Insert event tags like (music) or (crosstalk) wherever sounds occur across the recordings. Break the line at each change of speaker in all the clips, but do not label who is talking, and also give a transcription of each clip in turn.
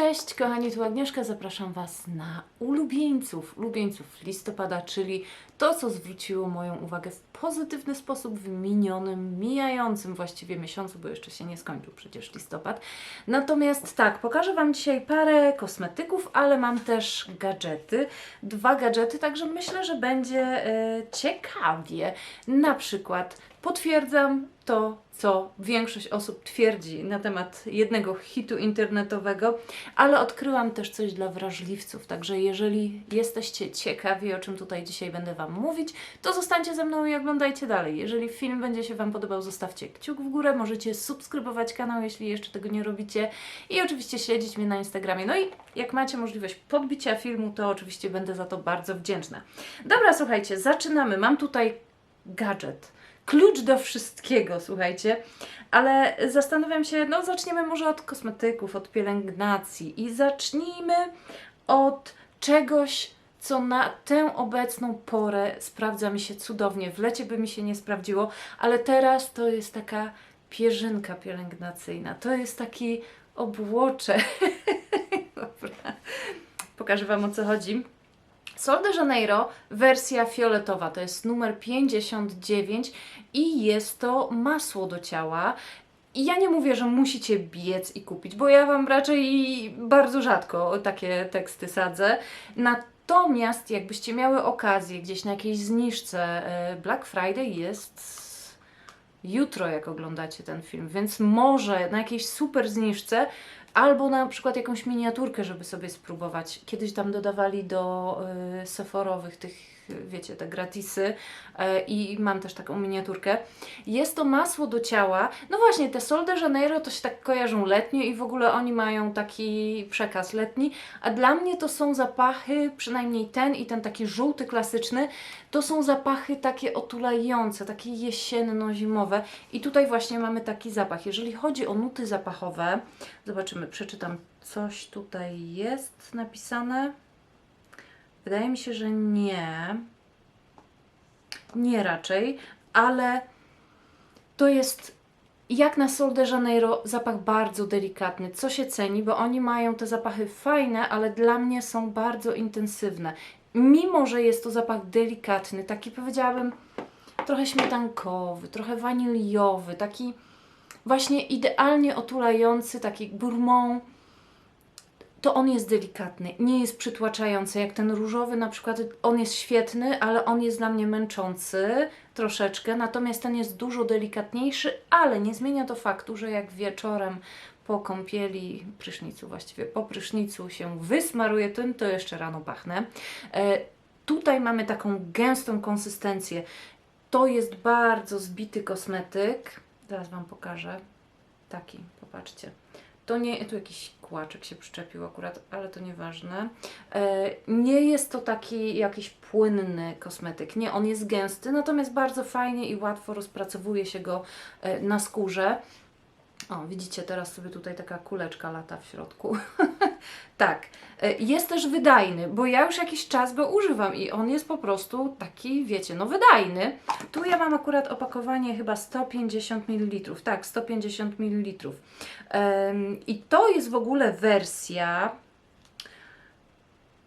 Cześć kochani, tu Agnieszka, zapraszam Was na ulubieńców, ulubieńców listopada, czyli to, co zwróciło moją uwagę w pozytywny sposób w minionym, mijającym właściwie miesiącu, bo jeszcze się nie skończył przecież listopad. Natomiast tak, pokażę Wam dzisiaj parę kosmetyków, ale mam też gadżety, dwa gadżety, także myślę, że będzie e, ciekawie. Na przykład potwierdzam to, co większość osób twierdzi na temat jednego hitu internetowego, ale odkryłam też coś dla wrażliwców. Także jeżeli jesteście ciekawi, o czym tutaj dzisiaj będę Wam mówić, to zostańcie ze mną i oglądajcie dalej. Jeżeli film będzie się Wam podobał, zostawcie kciuk w górę. Możecie subskrybować kanał, jeśli jeszcze tego nie robicie. I oczywiście śledzić mnie na Instagramie. No i jak macie możliwość podbicia filmu, to oczywiście będę za to bardzo wdzięczna. Dobra, słuchajcie, zaczynamy. Mam tutaj gadżet. Klucz do wszystkiego, słuchajcie, ale zastanawiam się, no zaczniemy może od kosmetyków, od pielęgnacji i zacznijmy od czegoś, co na tę obecną porę sprawdza mi się cudownie. W lecie by mi się nie sprawdziło, ale teraz to jest taka pierzynka pielęgnacyjna. To jest taki obłocze. (laughs) Dobra. Pokażę Wam o co chodzi. Sol de Janeiro, wersja fioletowa, to jest numer 59 i jest to masło do ciała. I ja nie mówię, że musicie biec i kupić, bo ja Wam raczej bardzo rzadko takie teksty sadzę. Natomiast jakbyście miały okazję gdzieś na jakiejś zniżce, e, Black Friday jest jutro, jak oglądacie ten film, więc może na jakiejś super zniżce albo na przykład jakąś miniaturkę, żeby sobie spróbować. Kiedyś tam dodawali do y, seforowych tych, wiecie, te gratisy y, i mam też taką miniaturkę. Jest to masło do ciała. No właśnie, te Sol de Janeiro to się tak kojarzą letnio i w ogóle oni mają taki przekaz letni, a dla mnie to są zapachy, przynajmniej ten i ten taki żółty klasyczny, to są zapachy takie otulające, takie jesienno-zimowe i tutaj właśnie mamy taki zapach. Jeżeli chodzi o nuty zapachowe, zobaczymy, przeczytam, coś tutaj jest napisane. Wydaje mi się, że nie. Nie raczej, ale to jest jak na Sol de Janeiro zapach bardzo delikatny, co się ceni, bo oni mają te zapachy fajne, ale dla mnie są bardzo intensywne. Mimo, że jest to zapach delikatny, taki powiedziałabym trochę śmietankowy, trochę waniliowy, taki właśnie idealnie otulający, taki gourmand, to on jest delikatny, nie jest przytłaczający, jak ten różowy na przykład, on jest świetny, ale on jest dla mnie męczący troszeczkę, natomiast ten jest dużo delikatniejszy, ale nie zmienia to faktu, że jak wieczorem po kąpieli, prysznicu właściwie, po prysznicu się wysmaruję tym, to jeszcze rano pachnę. E, tutaj mamy taką gęstą konsystencję. To jest bardzo zbity kosmetyk. Zaraz Wam pokażę. Taki, popatrzcie. To nie, tu jakiś kłaczek się przyczepił akurat, ale to nieważne. E, nie jest to taki jakiś płynny kosmetyk. Nie, on jest gęsty, natomiast bardzo fajnie i łatwo rozpracowuje się go e, na skórze. O, widzicie, teraz sobie tutaj taka kuleczka lata w środku. (laughs) tak. E, Jest też wydajny, bo ja już jakiś czas go używam i on jest po prostu taki, wiecie, no wydajny. Tu ja mam akurat opakowanie chyba 150 ml. Tak, 150 ml. I to jest w ogóle wersja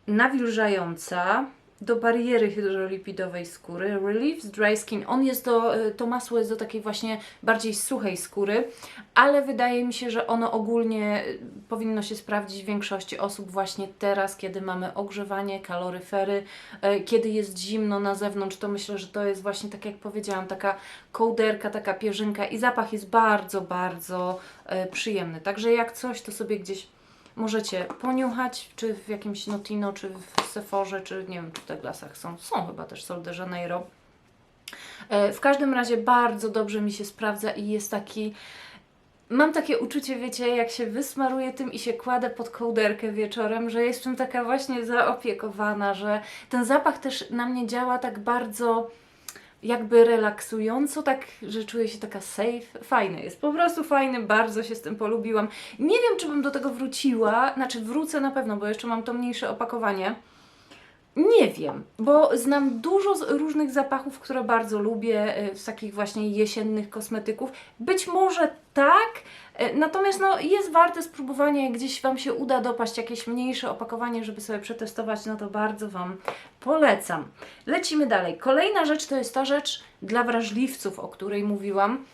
nawilżająca do bariery hydrolipidowej skóry. Relieves Dry Skin. On jest do, y, to masło jest do takiej właśnie bardziej suchej skóry, ale wydaje mi się, że ono ogólnie y, powinno się sprawdzić w większości osób właśnie teraz, kiedy mamy ogrzewanie, kaloryfery, y, kiedy jest zimno na zewnątrz, to myślę, że to jest właśnie tak jak powiedziałam, taka kołderka, taka pierzynka i zapach jest bardzo, bardzo przyjemny. Także jak coś, to sobie gdzieś możecie poniuchać, czy w jakimś Notino, czy w Sephorze, czy nie wiem, czy w Douglasach są. Są chyba też Sol de Janeiro. E, W każdym razie bardzo dobrze mi się sprawdza i jest taki... Mam takie uczucie, wiecie, jak się wysmaruję tym i się kładę pod kołderkę wieczorem, że jestem taka właśnie zaopiekowana, że ten zapach też na mnie działa tak bardzo jakby relaksująco, tak, że czuję się taka safe. Fajny jest, po prostu fajny, bardzo się z tym polubiłam. Nie wiem, czy bym do tego wróciła, znaczy wrócę na pewno, bo jeszcze mam to mniejsze opakowanie, Nie wiem, bo znam dużo różnych zapachów, które bardzo lubię, e, z takich właśnie jesiennych kosmetyków. Być może tak, natomiast no, jest warte spróbowania, jak gdzieś Wam się uda dopaść jakieś mniejsze opakowanie, żeby sobie przetestować, no to bardzo Wam polecam. Lecimy dalej. Kolejna rzecz to jest ta rzecz dla wrażliwców, o której mówiłam.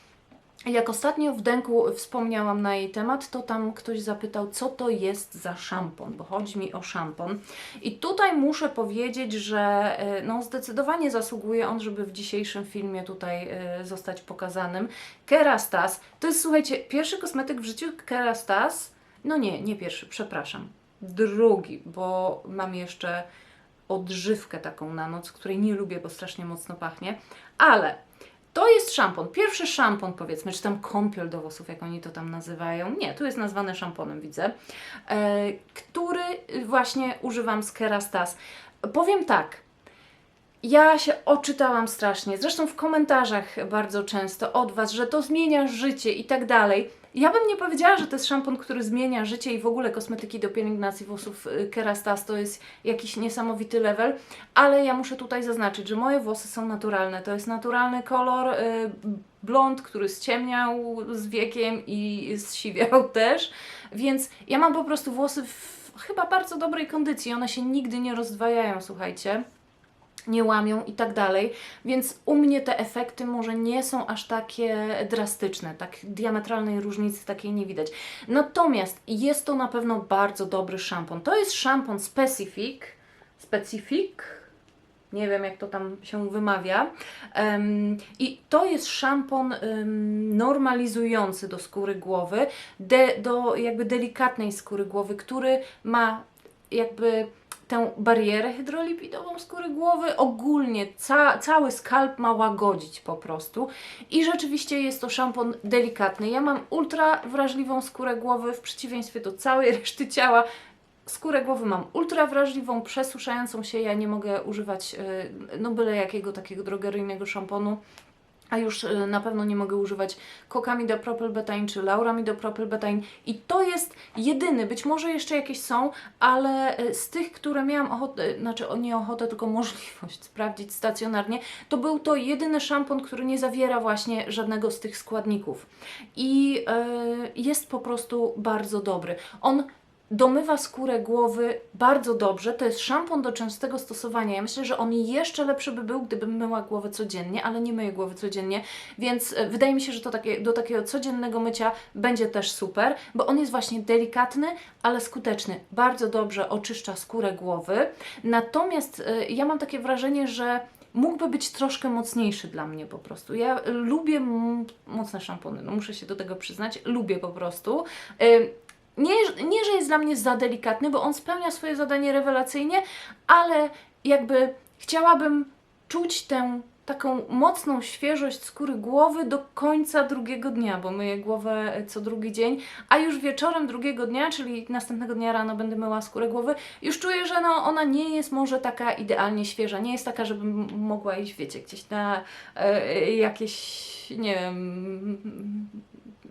Jak ostatnio w Denku wspomniałam na jej temat, to tam ktoś zapytał, co to jest za szampon, bo chodzi mi o szampon. I tutaj muszę powiedzieć, że e, no, zdecydowanie zasługuje on, żeby w dzisiejszym filmie tutaj e, zostać pokazanym. Kerastas, to jest, słuchajcie, pierwszy kosmetyk w życiu Kerastas, no nie, nie pierwszy, przepraszam, drugi, bo mam jeszcze odżywkę taką na noc, której nie lubię, bo strasznie mocno pachnie, ale to jest szampon. Pierwszy szampon, powiedzmy, czy tam kąpiel do włosów, jak oni to tam nazywają. Nie, tu jest nazwane szamponem, widzę. E, który właśnie używam z Kerastas. Powiem tak. Ja się oczytałam strasznie, zresztą w komentarzach bardzo często od Was, że to zmienia życie i tak dalej. Ja bym nie powiedziała, że to jest szampon, który zmienia życie i w ogóle kosmetyki do pielęgnacji włosów y, Kerastas to jest jakiś niesamowity level, ale ja muszę tutaj zaznaczyć, że moje włosy są naturalne. To jest naturalny kolor, y, blond, który ściemniał z wiekiem i zsiwiał (laughs) też, więc ja mam po prostu włosy w chyba bardzo dobrej kondycji. One się nigdy nie rozdwajają, słuchajcie nie łamią i tak dalej, więc u mnie te efekty może nie są aż takie drastyczne, tak diametralnej różnicy takiej nie widać. Natomiast jest to na pewno bardzo dobry szampon. To jest szampon Specific, Specific, nie wiem jak to tam się wymawia. Em, I to jest szampon em, normalizujący do skóry głowy, de, do jakby delikatnej skóry głowy, który ma jakby tę barierę hydrolipidową skóry głowy. Ogólnie ca cały skalp ma łagodzić po prostu. I rzeczywiście jest to szampon delikatny. Ja mam ultra wrażliwą skórę głowy w przeciwieństwie do całej (laughs) reszty ciała. Skórę głowy mam ultra wrażliwą, przesuszającą się. Ja nie mogę używać yy, no byle jakiego takiego drogeryjnego szamponu. A już y, na pewno nie mogę używać kokamidopropylbetain czy lauramidopropylbetain i to jest jedyny, być może jeszcze jakieś są, ale y, z tych, które miałam ochotę, znaczy o nie ochotę, tylko (laughs) możliwość sprawdzić stacjonarnie, to był to jedyny szampon, który nie zawiera właśnie żadnego z tych składników i y, jest po prostu bardzo dobry. On domywa skórę głowy bardzo dobrze. To jest szampon do częstego stosowania. Ja myślę, że on jeszcze lepszy by był, gdybym myła głowę codziennie, ale nie myję głowy codziennie, więc e, wydaje mi się, że to takie, do takiego codziennego mycia będzie też super, bo on jest właśnie delikatny, ale skuteczny. Bardzo dobrze oczyszcza skórę głowy. Natomiast e, ja mam takie wrażenie, że mógłby być troszkę mocniejszy dla mnie po prostu. Ja lubię mocne szampony, no muszę się do tego przyznać, lubię po prostu. Nie, nie, że jest dla mnie za delikatny, bo on spełnia swoje zadanie rewelacyjnie, ale jakby chciałabym czuć tę taką mocną świeżość skóry głowy do końca drugiego dnia, bo myję głowę co drugi dzień, a już wieczorem drugiego dnia, czyli następnego dnia rano będę myła skórę głowy, już czuję, że no, ona nie jest może taka idealnie świeża, nie jest taka, żebym mogła iść, wiecie, gdzieś na e, jakieś, nie wiem,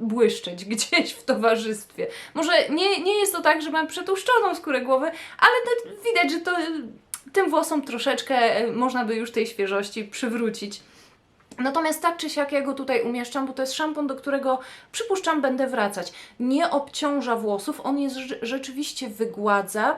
błyszczeć (laughs) gdzieś w towarzystwie. Może nie, nie jest to tak, że mam przetłuszczoną skórę głowy, ale widać, że to tym włosom troszeczkę e, można by już tej świeżości przywrócić. Natomiast tak czy siak ja go tutaj umieszczam, bo to jest szampon, do którego przypuszczam będę wracać. Nie obciąża włosów, on jest rzeczywiście wygładza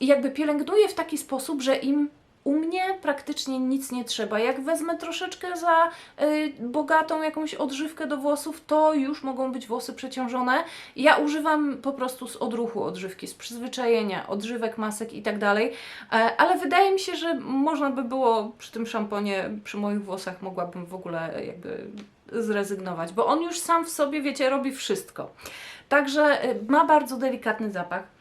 i jakby pielęgnuje w taki sposób, że im u mnie praktycznie nic nie trzeba. Jak wezmę troszeczkę za y, bogatą jakąś odżywkę do włosów, to już mogą być włosy przeciążone. Ja używam po prostu z odruchu odżywki, z przyzwyczajenia, odżywek, masek i tak dalej. E, ale wydaje mi się, że można by było przy tym szamponie, przy moich włosach, mogłabym w ogóle jakby zrezygnować, bo on już sam w sobie, wiecie, robi wszystko. Także y, ma bardzo delikatny zapach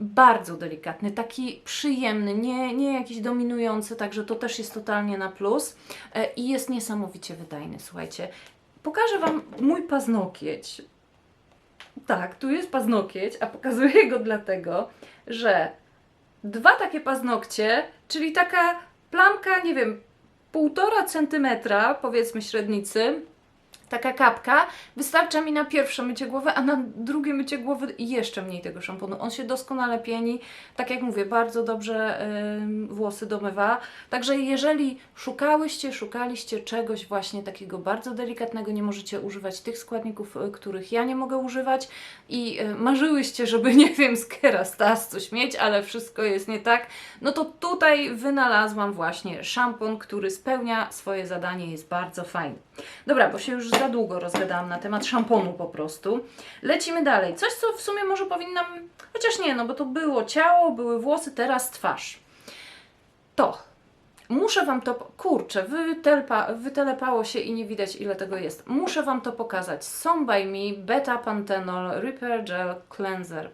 bardzo delikatny, taki przyjemny, nie, nie jakiś dominujący, także to też jest totalnie na plus e, i jest niesamowicie wydajny, słuchajcie. Pokażę Wam mój paznokieć. Tak, tu jest paznokieć, a pokazuję go dlatego, że dwa takie paznokcie, czyli taka plamka, nie wiem, półtora centymetra, powiedzmy średnicy, Taka kapka wystarcza mi na pierwsze mycie głowy, a na drugie mycie głowy jeszcze mniej tego szamponu. On się doskonale pieni, tak jak mówię, bardzo dobrze ym, włosy domywa. Także jeżeli szukałyście, szukaliście czegoś właśnie takiego bardzo delikatnego, nie możecie używać tych składników, y, których ja nie mogę używać i y, marzyłyście, żeby nie wiem, z Kerastase coś mieć, ale wszystko jest nie tak, no to tutaj wynalazłam właśnie szampon, który spełnia swoje zadanie, jest bardzo fajny. Dobra, bo się już za długo rozgadałam na temat szamponu po prostu. Lecimy dalej. Coś, co w sumie może powinnam, chociaż nie, no bo to było ciało, były włosy, teraz twarz. To. Muszę Wam to, kurczę, wytelpa, wytelepało się i nie widać ile tego jest. Muszę Wam to pokazać. Są by Me Beta Panthenol Repair Gel Cleanser.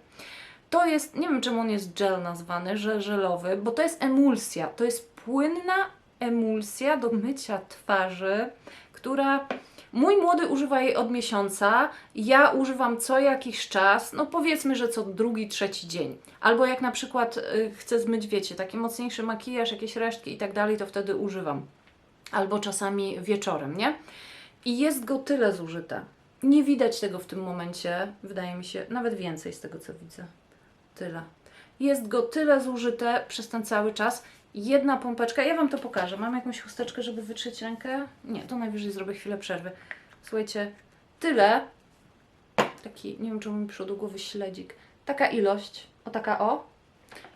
To jest, nie wiem czemu on jest gel nazwany, że żelowy, bo to jest emulsja. To jest płynna emulsja do mycia twarzy, która Mój młody używa jej od miesiąca, ja używam co jakiś czas, no powiedzmy, że co drugi, trzeci dzień. Albo jak na przykład y, chcę zmyć, wiecie, taki mocniejszy makijaż, jakieś resztki i tak dalej, to wtedy używam. Albo czasami wieczorem, nie? I jest go tyle zużyte. Nie widać tego w tym momencie, wydaje mi się, nawet więcej z tego co widzę. Tyle. Jest go tyle zużyte przez ten cały czas. Jedna pompeczka, ja Wam to pokażę. Mam jakąś chusteczkę, żeby wytrzeć rękę? Nie, to najwyżej zrobię chwilę przerwy. Słuchajcie, tyle. Taki, nie wiem czemu mi przyszło do głowy śledzik. Taka ilość, o taka o.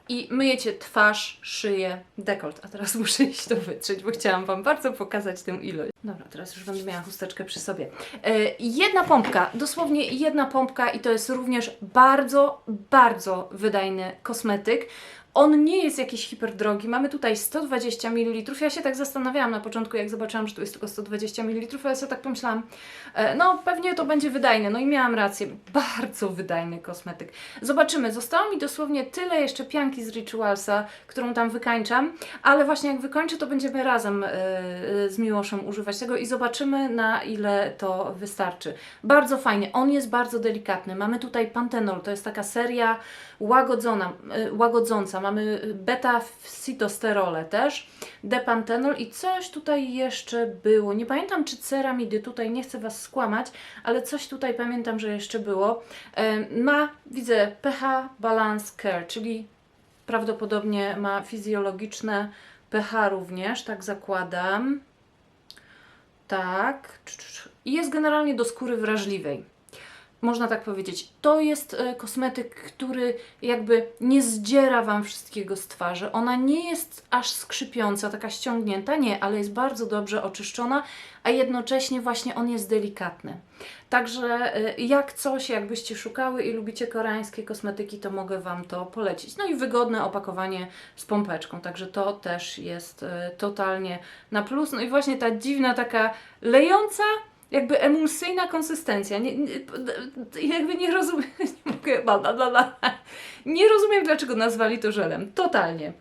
I myjecie twarz, szyję, dekolt. A teraz (laughs) muszę iść to wytrzeć, bo chciałam Wam bardzo pokazać tę ilość. Dobra, teraz już będę miała chusteczkę przy sobie. E, jedna pompka, dosłownie jedna pompka i to jest również bardzo, bardzo wydajny kosmetyk. On nie jest jakiś hiperdrogi. Mamy tutaj 120 ml. Ja się tak zastanawiałam na początku, jak zobaczyłam, że tu jest tylko 120 ml, ale sobie tak pomyślałam, e, no pewnie to będzie wydajne. No i miałam rację. Bardzo wydajny kosmetyk. Zobaczymy. Zostało mi dosłownie tyle jeszcze pianki z Ritualsa, którą tam wykańczam, ale właśnie jak wykończę, to będziemy razem e, e, z Miłoszem używać tego i zobaczymy, na ile to wystarczy. Bardzo fajnie. On jest bardzo delikatny. Mamy tutaj Panthenol. To jest taka seria łagodzona, e, łagodząca. Mamy beta-sitosterole też, depantenol i coś tutaj jeszcze było. Nie pamiętam, czy ceramidy, tutaj nie chcę Was skłamać, ale coś tutaj pamiętam, że jeszcze było. E, Ma, widzę, pH Balance Care, czyli prawdopodobnie ma fizjologiczne pH również, tak zakładam. Tak. I jest generalnie do skóry wrażliwej można tak powiedzieć. To jest e, kosmetyk, który jakby nie zdziera Wam wszystkiego z twarzy. Ona nie jest aż skrzypiąca, taka ściągnięta, nie, ale jest bardzo dobrze oczyszczona, a jednocześnie właśnie on jest delikatny. Także e, jak coś, jakbyście szukały i lubicie koreańskie kosmetyki, to mogę Wam to polecić. No i wygodne opakowanie z pompeczką, także to też jest e, totalnie na plus. No i właśnie ta dziwna taka lejąca, jakby emulsyjna konsystencja. Nie, nie, jakby nie rozumiem, (laughs) nie mogę, bla, bla, bla. nie rozumiem dlaczego nazwali to żelem. Totalnie.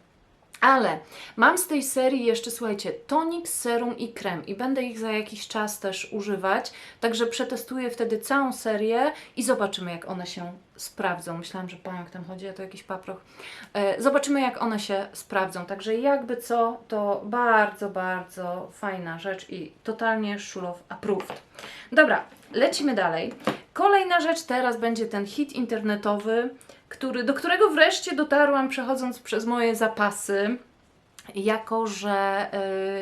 Ale mam z tej serii jeszcze, słuchajcie, tonik, serum i krem i będę ich za jakiś czas też używać, także przetestuję wtedy całą serię i zobaczymy, jak one się sprawdzą. Myślałam, że pająk tam chodzi, a to jakiś paproch. E, zobaczymy, jak one się sprawdzą. Także jakby co, to bardzo, bardzo fajna rzecz i totalnie Szulow approved. Dobra, lecimy dalej. Kolejna rzecz teraz będzie ten hit internetowy, który, do którego wreszcie dotarłam przechodząc przez moje zapasy jako że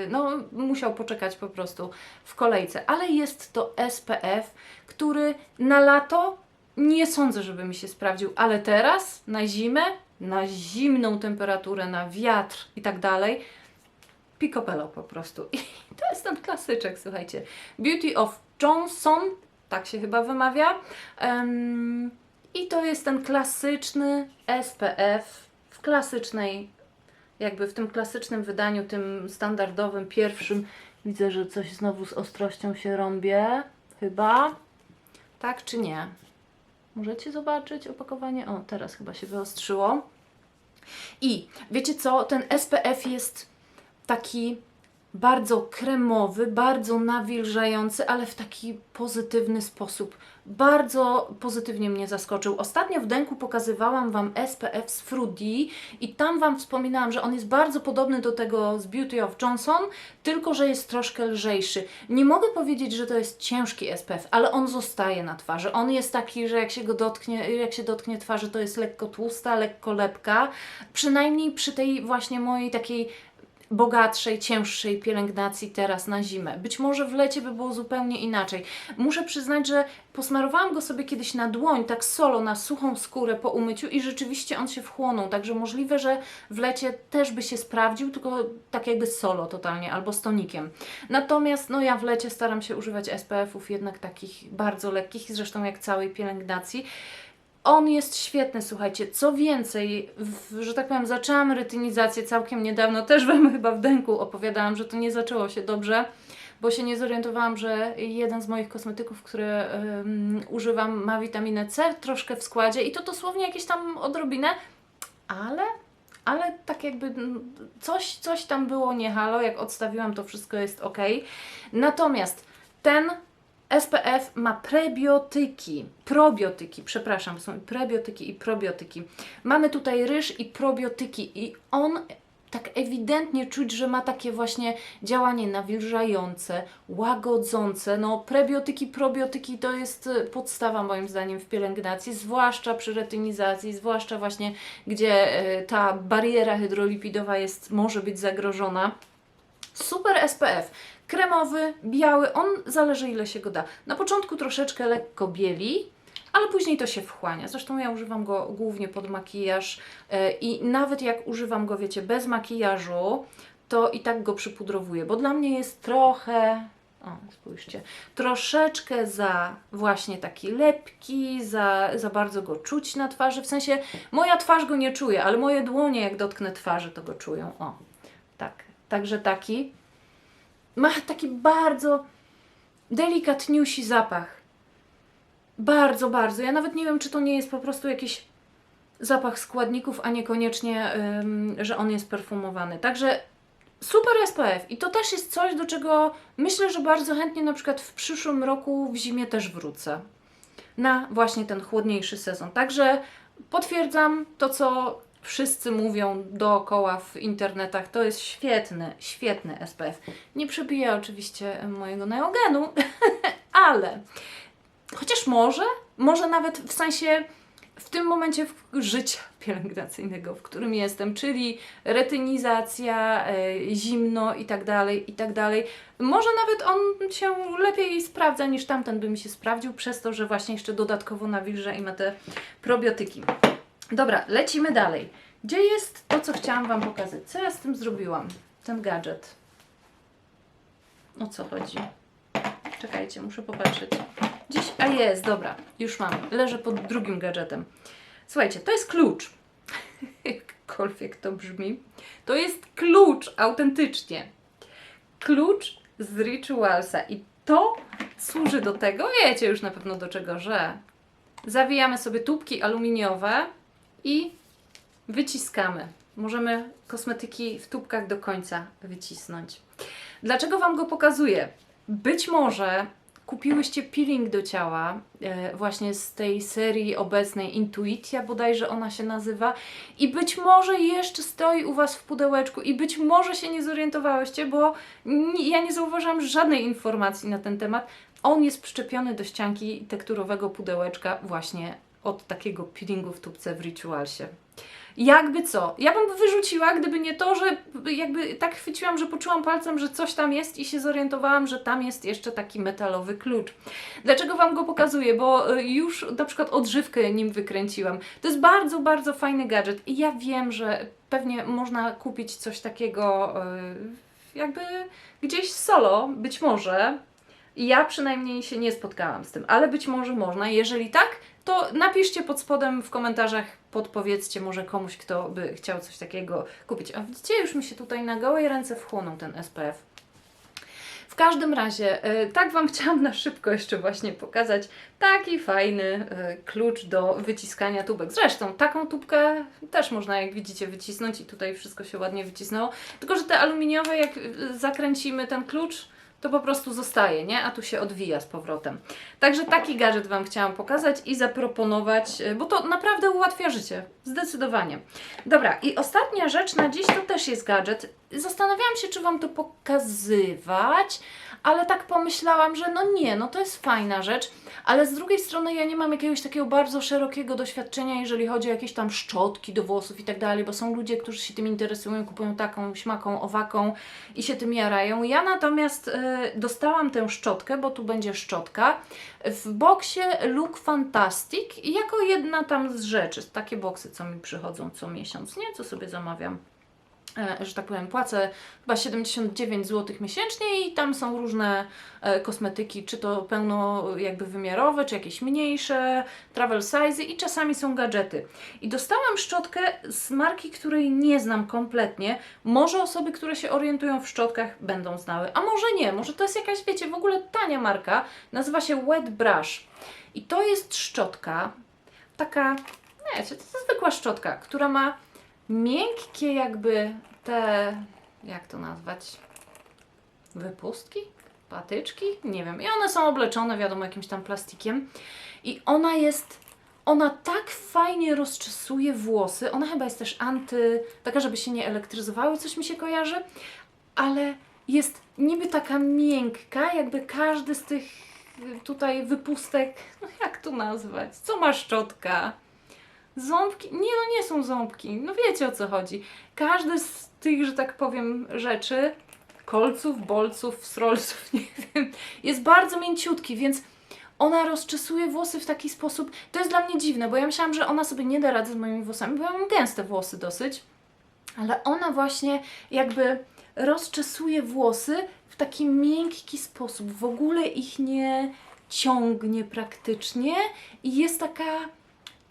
yy, no, musiał poczekać po prostu w kolejce. Ale jest to SPF, który na lato nie sądzę, żeby mi się sprawdził, ale teraz na zimę, na zimną temperaturę, na wiatr i tak dalej, picopello po prostu. I (laughs) to jest ten klasyczek, słuchajcie. Beauty of Johnson, tak się chyba wymawia. Um, I to jest ten klasyczny SPF w klasycznej, jakby w tym klasycznym wydaniu, tym standardowym, pierwszym. Widzę, że coś znowu z ostrością się rąbie. Chyba. Tak czy nie? Możecie zobaczyć opakowanie? O, teraz chyba się wyostrzyło. I wiecie co? Ten SPF jest taki bardzo kremowy, bardzo nawilżający, ale w taki pozytywny sposób. Bardzo pozytywnie mnie zaskoczył. Ostatnio w Denku pokazywałam Wam SPF z Fruity i tam Wam wspominałam, że on jest bardzo podobny do tego z Beauty of Johnson, tylko że jest troszkę lżejszy. Nie mogę powiedzieć, że to jest ciężki SPF, ale on zostaje na twarzy. On jest taki, że jak się go dotknie, jak się dotknie twarzy, to jest lekko tłusta, lekko lepka. Przynajmniej przy tej właśnie mojej takiej bogatszej, cięższej pielęgnacji teraz na zimę. Być może w lecie by było zupełnie inaczej. Muszę przyznać, że posmarowałam go sobie kiedyś na dłoń, tak solo, na suchą skórę po umyciu i rzeczywiście on się wchłonął, także możliwe, że w lecie też by się sprawdził, tylko tak jakby solo totalnie, albo z tonikiem. Natomiast no ja w lecie staram się używać SPF-ów jednak takich bardzo lekkich, zresztą jak całej pielęgnacji. On jest świetny, słuchajcie. Co więcej, w, że tak powiem, zaczęłam retynizację całkiem niedawno. Też Wam chyba w Denku opowiadałam, że to nie zaczęło się dobrze, bo się nie zorientowałam, że jeden z moich kosmetyków, które ym, używam, ma witaminę C troszkę w składzie i to dosłownie jakieś tam odrobinę, ale, ale tak jakby coś, coś tam było nie halo. Jak odstawiłam, to wszystko jest ok. Natomiast ten SPF ma prebiotyki, probiotyki, przepraszam, są prebiotyki i probiotyki. Mamy tutaj ryż i probiotyki i on tak ewidentnie czuć, że ma takie właśnie działanie nawilżające, łagodzące. No prebiotyki, probiotyki to jest y, podstawa moim zdaniem w pielęgnacji, zwłaszcza przy retynizacji, zwłaszcza właśnie gdzie y, ta bariera hydrolipidowa jest, może być zagrożona. Super SPF. Kremowy, biały, on zależy ile się go da. Na początku troszeczkę lekko bieli, ale później to się wchłania. Zresztą ja używam go głównie pod makijaż e, i nawet jak używam go, wiecie, bez makijażu, to i tak go przypudrowuję, bo dla mnie jest trochę, o, spójrzcie, troszeczkę za właśnie taki lepki, za, za bardzo go czuć na twarzy. W sensie moja twarz go nie czuje, ale moje dłonie, jak dotknę twarzy, to go czują. O, tak. Także taki. Ma taki bardzo delikatniusi zapach. Bardzo, bardzo. Ja nawet nie wiem, czy to nie jest po prostu jakiś zapach składników, a niekoniecznie, ym, że on jest perfumowany. Także super SPF. I to też jest coś, do czego myślę, że bardzo chętnie na przykład w przyszłym roku w zimie też wrócę. Na właśnie ten chłodniejszy sezon. Także potwierdzam to, co wszyscy mówią dookoła w internetach. To jest świetny, świetny SPF. Nie przebija oczywiście mojego neogenu, (laughs) ale chociaż może, może nawet w sensie w tym momencie życia pielęgnacyjnego, w którym jestem, czyli retynizacja, e, zimno i tak dalej, i tak dalej. Może nawet on się lepiej sprawdza niż tamten by mi się sprawdził, przez to, że właśnie jeszcze dodatkowo nawilża i ma te probiotyki. Dobra, lecimy dalej. Gdzie jest to, co chciałam Wam pokazać? Co ja z tym zrobiłam? Ten gadżet. O co chodzi? Czekajcie, muszę popatrzeć. Gdzieś, a jest, dobra, już mam. Leżę pod drugim gadżetem. Słuchajcie, to jest klucz. (laughs) Jakkolwiek to brzmi. To jest klucz, autentycznie. Klucz z Ritualsa. I to służy do tego, wiecie już na pewno do czego, że zawijamy sobie tubki aluminiowe i wyciskamy. Możemy kosmetyki w tubkach do końca wycisnąć. Dlaczego Wam go pokazuję? Być może kupiłyście peeling do ciała e, właśnie z tej serii obecnej Intuicja, bodajże ona się nazywa i być może jeszcze stoi u Was w pudełeczku i być może się nie zorientowałyście, bo ja nie zauważyłam żadnej informacji na ten temat. On jest przyczepiony do ścianki tekturowego pudełeczka właśnie od takiego peelingu w tubce w Ritualsie. Jakby co? Ja bym wyrzuciła, gdyby nie to, że jakby tak chwyciłam, że poczułam palcem, że coś tam jest i się zorientowałam, że tam jest jeszcze taki metalowy klucz. Dlaczego Wam go pokazuję? Bo y, już na przykład odżywkę nim wykręciłam. To jest bardzo, bardzo fajny gadżet i ja wiem, że pewnie można kupić coś takiego y, jakby gdzieś solo, być może. Ja przynajmniej się nie spotkałam z tym, ale być może można. Jeżeli tak, to napiszcie pod spodem w komentarzach, podpowiedzcie może komuś, kto by chciał coś takiego kupić. A widzicie, już mi się tutaj na gołej ręce wchłonął ten SPF. W każdym razie, e, tak Wam chciałam na szybko jeszcze właśnie pokazać taki fajny e, klucz do wyciskania tubek. Zresztą taką tubkę też można, jak widzicie, wycisnąć i tutaj wszystko się ładnie wycisnęło. Tylko, że te aluminiowe, jak e, zakręcimy ten klucz, to po prostu zostaje, nie? A tu się odwija z powrotem. Także taki gadżet Wam chciałam pokazać i zaproponować, e, bo to naprawdę ułatwia życie. Zdecydowanie. Dobra, i ostatnia rzecz na dziś to też jest gadżet. Zastanawiałam się, czy Wam to pokazywać, ale tak pomyślałam, że no nie, no to jest fajna rzecz, ale z drugiej strony ja nie mam jakiegoś takiego bardzo szerokiego doświadczenia, jeżeli chodzi o jakieś tam szczotki do włosów i tak dalej, bo są ludzie, którzy się tym interesują, kupują taką, śmaką, owaką i się tym jarają. Ja natomiast e, dostałam tę szczotkę, bo tu będzie szczotka, w boksie Look Fantastic jako jedna tam z rzeczy, takie boksy, co mi przychodzą co miesiąc, nie? Co sobie zamawiam że tak powiem, płacę chyba 79 zł miesięcznie i tam są różne e, kosmetyki, czy to pełno jakby wymiarowe, czy jakieś mniejsze, travel size i czasami są gadżety. I dostałam szczotkę z marki, której nie znam kompletnie. Może osoby, które się orientują w szczotkach będą znały, a może nie, może to jest jakaś, wiecie, w ogóle tania marka, nazywa się Wet Brush. I to jest szczotka, taka, nie, to jest zwykła szczotka, która ma miękkie jakby te, jak to nazwać, wypustki, patyczki, nie wiem. I one są obleczone, wiadomo, jakimś tam plastikiem. I ona jest, ona tak fajnie rozczesuje włosy. Ona chyba jest też anty, taka, żeby się nie elektryzowały, coś mi się kojarzy, ale jest niby taka miękka, jakby każdy z tych tutaj wypustek, no (laughs) jak to nazwać, co ma szczotka? Ząbki? Nie, no nie są ząbki. No wiecie o co chodzi. Każdy z tych, że tak powiem, rzeczy, kolców, bolców, srolców, (laughs) nie wiem, jest bardzo mięciutki, więc ona rozczesuje włosy w taki sposób. To jest dla mnie dziwne, bo ja myślałam, że ona sobie nie da rady z moimi włosami, bo ja mam gęste włosy dosyć. Ale ona właśnie jakby rozczesuje włosy w taki miękki sposób. W ogóle ich nie ciągnie praktycznie i jest taka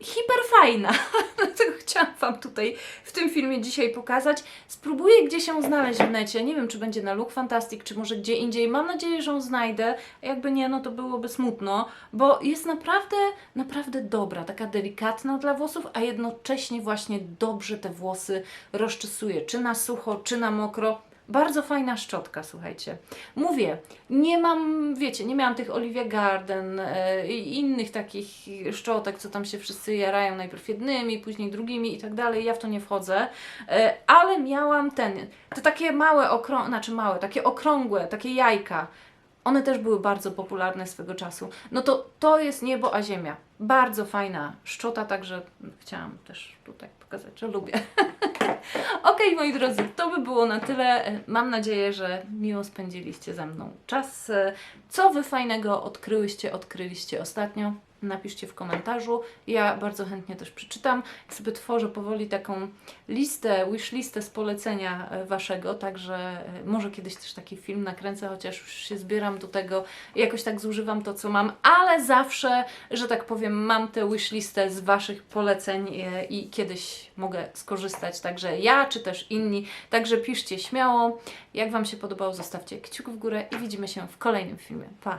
hiper fajna. (laughs) Dlatego chciałam Wam tutaj w tym filmie dzisiaj pokazać. Spróbuję gdzieś ją znaleźć w necie. Nie wiem, czy będzie na Look Fantastic, czy może gdzie indziej. Mam nadzieję, że ją znajdę. Jakby nie, no to byłoby smutno, bo jest naprawdę, naprawdę dobra. Taka delikatna dla włosów, a jednocześnie właśnie dobrze te włosy rozczesuje. Czy na sucho, czy na mokro. Bardzo fajna szczotka, słuchajcie. Mówię, nie mam, wiecie, nie miałam tych Olivia Garden e, i innych takich szczotek, co tam się wszyscy jarają, najpierw jednymi, później drugimi i tak dalej. Ja w to nie wchodzę, e, ale miałam ten, te takie małe, okrą, znaczy małe, takie okrągłe, takie jajka. One też były bardzo popularne swego czasu. No to to jest niebo a ziemia. Bardzo fajna szczota, także chciałam też tutaj pokazać, że lubię. (laughs) Okej, moi drodzy, to by było na tyle. Mam nadzieję, że miło spędziliście ze mną czas. Co Wy fajnego odkryłyście, odkryliście ostatnio? Napiszcie w komentarzu. Ja bardzo chętnie też przeczytam. Sobie tworzę powoli taką listę, wish listę z polecenia e, Waszego, także e, może kiedyś też taki film nakręcę, chociaż już się zbieram do tego, jakoś tak zużywam to, co mam, ale zawsze, że tak powiem, mam tę wish listę z Waszych poleceń e, i kiedyś mogę skorzystać, także ja, czy też inni, także piszcie śmiało. Jak Wam się podobało, zostawcie kciuk w górę i widzimy się w kolejnym filmie. Pa!